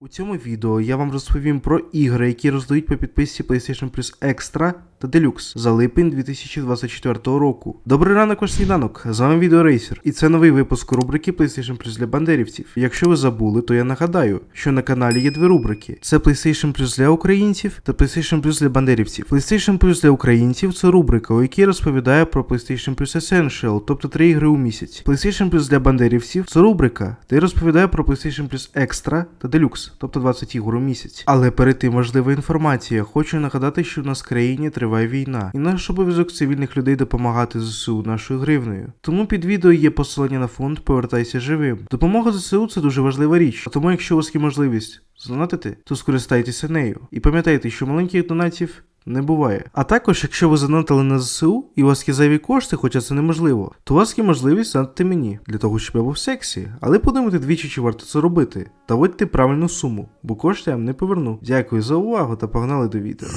У цьому відео я вам розповім про ігри, які роздають по підписці PlayStation Plus Extra та Deluxe за липень 2024 року. Добрий ранок, ваш сніданок. З вами Відеорейсер, і це новий випуск рубрики PlayStation Plus для бандерівців. Якщо ви забули, то я нагадаю, що на каналі є дві рубрики: це PlayStation Plus для українців та PlayStation Plus для бандерівців. PlayStation Plus для українців це рубрика, у якій розповідає про PlayStation Plus Essential, тобто три ігри у місяць. PlayStation Plus для бандерівців це рубрика, де я розповідаю про PlayStation Plus Extra та Deluxe, тобто 20 ігор у місяць. Але перед тим важлива інформація. Хочу нагадати, що в нас в країні триває війна, і наш обов'язок цивільних людей допомагати ЗСУ нашою гривнею. Тому під відео є посилання на фонд Повертайся живим. Допомога ЗСУ це дуже важлива річ. А тому, якщо у вас є можливість Знатити, то скористайтеся нею. І пам'ятайте, що маленьких донатів. Не буває. А також, якщо ви занотили на ЗСУ і у вас є зайві кошти, хоча це неможливо, то у вас є можливість занотити мені для того, щоб я був в сексі. Але подумайте двічі, чи варто це робити. Та вводьте правильну суму, бо кошти я вам не поверну. Дякую за увагу та погнали до відео.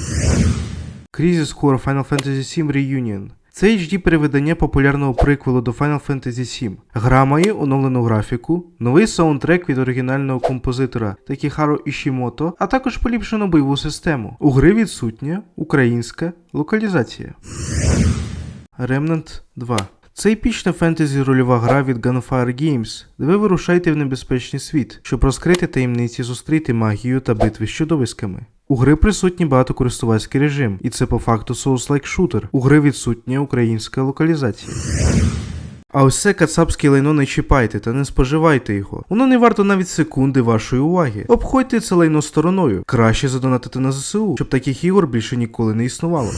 Crisis Core Final Fantasy VII Reunion. Це HD переведення популярного приквелу до Final Fantasy VII. Гра має оновлену графіку, новий саундтрек від оригінального композитора Такіхаро Ішімото, а також поліпшену бойову систему. У гри відсутня українська локалізація. Remnant 2 це епічна фентезі рольова гра від Gunfire Games, де ви вирушаєте в небезпечний світ, щоб розкрити таємниці, зустріти магію та битви з чудовиськами. У гри присутній багатокористувацький режим, і це по факту Souls-like шутер. У гри відсутня українська локалізація. А ось це кацапське лайно не чіпайте та не споживайте його. Воно не варто навіть секунди вашої уваги. Обходьте це лайно стороною. Краще задонатити на ЗСУ, щоб таких ігор більше ніколи не існувало.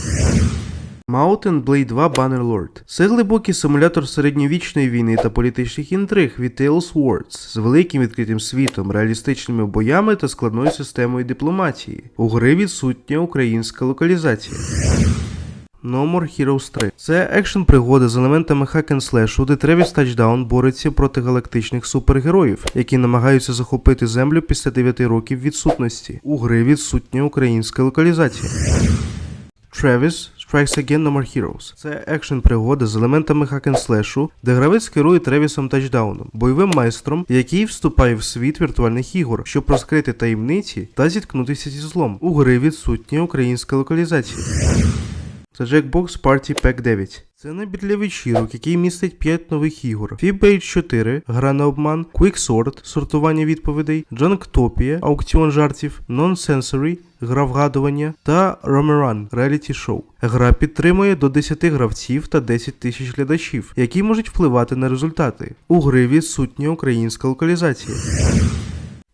Mountain Blade 2 Bannerlord це глибокий симулятор середньовічної війни та політичних інтриг від Tales Wars з великим відкритим світом, реалістичними боями та складною системою дипломатії. У гри відсутня українська локалізація. No More Heroes 3. Це екшн пригода з елементами and slash, де Тревіс Тачдаун бореться проти галактичних супергероїв, які намагаються захопити землю після 9 років відсутності. У гри відсутня українська локалізація. Travis Strikes Again No More Heroes. Це екшн пригода з елементами хакенслешу, слешу, де гравець керує Тревісом Тачдауном, бойовим майстром, який вступає в світ віртуальних ігор, щоб розкрити таємниці та зіткнутися зі злом. У гри відсутня українська локалізація. Це Jackbox Party Pack 9. Це набір для вечірок, який містить 5 нових ігор: Fibase 4, гра на обман, Quicksort, сортування відповідей, Junktopia, аукціон жартів, Nonsensory, гра вгадування та Romerun Reality Show. Гра підтримує до 10 гравців та 10 тисяч глядачів, які можуть впливати на результати. У гри відсутня українська локалізація.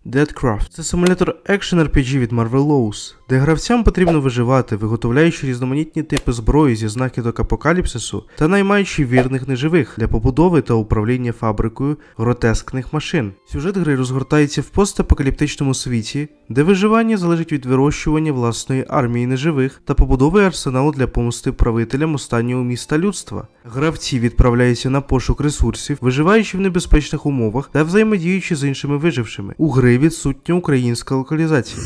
Deadcraft – це симулятор екшен RPG від Marvel Lows, де гравцям потрібно виживати, виготовляючи різноманітні типи зброї зі знахідок апокаліпсису та наймаючи вірних неживих для побудови та управління фабрикою гротескних машин. Сюжет гри розгортається в постапокаліптичному світі, де виживання залежить від вирощування власної армії неживих та побудови арсеналу для помсти правителям останнього міста людства. Гравці відправляються на пошук ресурсів, виживаючи в небезпечних умовах та взаємодіючи з іншими вижившими. У гри відсутня українська локалізація.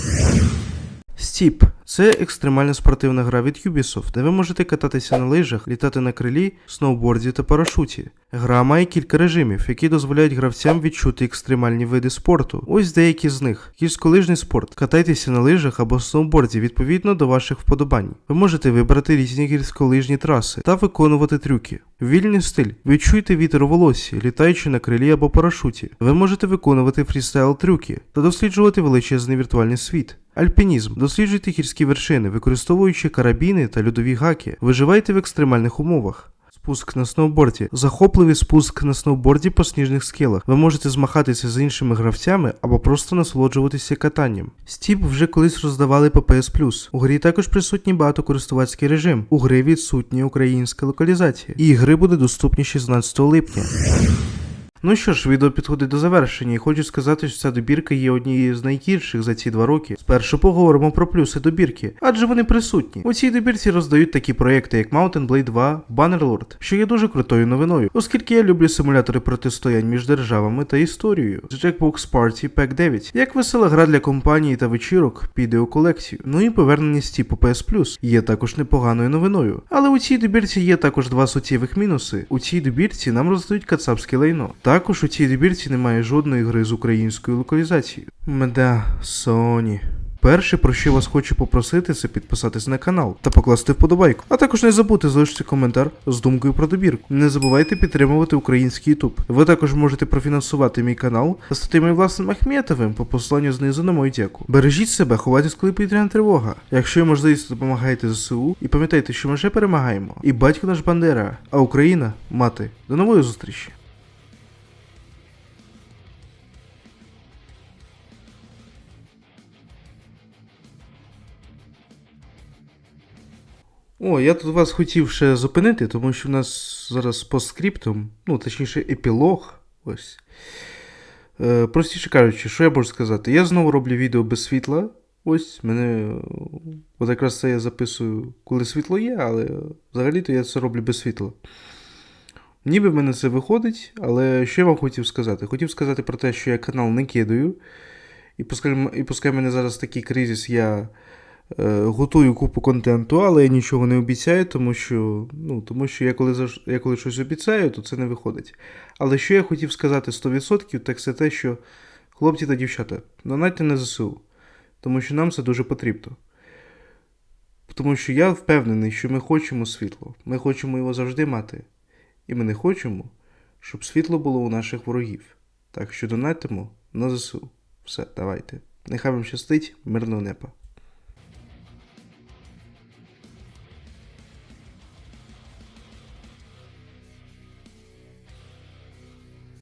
Стіп це екстремальна спортивна гра від Ubisoft, де ви можете кататися на лижах, літати на крилі, сноуборді та парашуті. Гра має кілька режимів, які дозволяють гравцям відчути екстремальні види спорту. Ось деякі з них: гірськолижний спорт. Катайтеся на лижах або сноуборді відповідно до ваших вподобань. Ви можете вибрати різні гірськолижні траси та виконувати трюки. Вільний стиль. Відчуйте вітер у волосі, літаючи на крилі або парашуті. Ви можете виконувати фрістайл трюки та досліджувати величезний віртуальний світ. Альпінізм. Досліджуйте гірські вершини, використовуючи карабіни та льодові гаки. Виживайте в екстремальних умовах. Спуск на сноуборді. Захопливий спуск на сноуборді по сніжних скелах. Ви можете змахатися з іншими гравцями або просто насолоджуватися катанням. Стіп вже колись роздавали Plus. У грі також присутній багатокористувацький режим. У гри відсутня українська локалізація. І ігри буде доступні 16 липня. Ну що ж, відео підходить до завершення, і хочу сказати, що ця добірка є однією з найгірших за ці два роки. Спершу поговоримо про плюси добірки, адже вони присутні. У цій добірці роздають такі проекти, як Mountain Blade 2, Bannerlord, що є дуже крутою новиною, оскільки я люблю симулятори протистоянь між державами та історією. Jackbox Party Pack 9, як весела гра для компанії та вечірок, піде у колекцію. Ну і повернення Стіпу PS Plus є також непоганою новиною. Але у цій добірці є також два суттєвих мінуси. У цій добірці нам роздають кацапське лайно. Також у цій добірці немає жодної гри з українською локалізацією. Мда, Sony. Перше, про що вас хочу попросити, це підписатись на канал та покласти вподобайку. А також не забудьте залишити коментар з думкою про добірку. Не забувайте підтримувати український YouTube. Ви також можете профінансувати мій канал та стати моїм власним Ахметовим по посиланню знизу на мою дяку. Бережіть себе, ховайтесь, коли повітряна тривога. Якщо є можливість, допомагайте ЗСУ і пам'ятайте, що ми вже перемагаємо. І батько наш Бандера, а Україна мати. До нової зустрічі! О, я тут вас хотів ще зупинити, тому що в нас зараз по ну, точніше, епілог. Ось. Е, простіше кажучи, що я можу сказати? Я знову роблю відео без світла. Ось, мене. От якраз це я записую, коли світло є, але взагалі-то я це роблю без світла. Ніби в мене це виходить, але що я вам хотів сказати? Хотів сказати про те, що я канал не кидаю. І пускай, і пускай мене зараз такий кризис, я е, готую купу контенту, але я нічого не обіцяю, тому що, ну, тому що я, коли, я коли щось обіцяю, то це не виходить. Але що я хотів сказати 100%, так це те, що хлопці та дівчата, донайте на ЗСУ, тому що нам це дуже потрібно. Тому що я впевнений, що ми хочемо світло, ми хочемо його завжди мати. І ми не хочемо, щоб світло було у наших ворогів. Так що донатимо на ЗСУ. Все, давайте. Нехай вам щастить, мирного неба.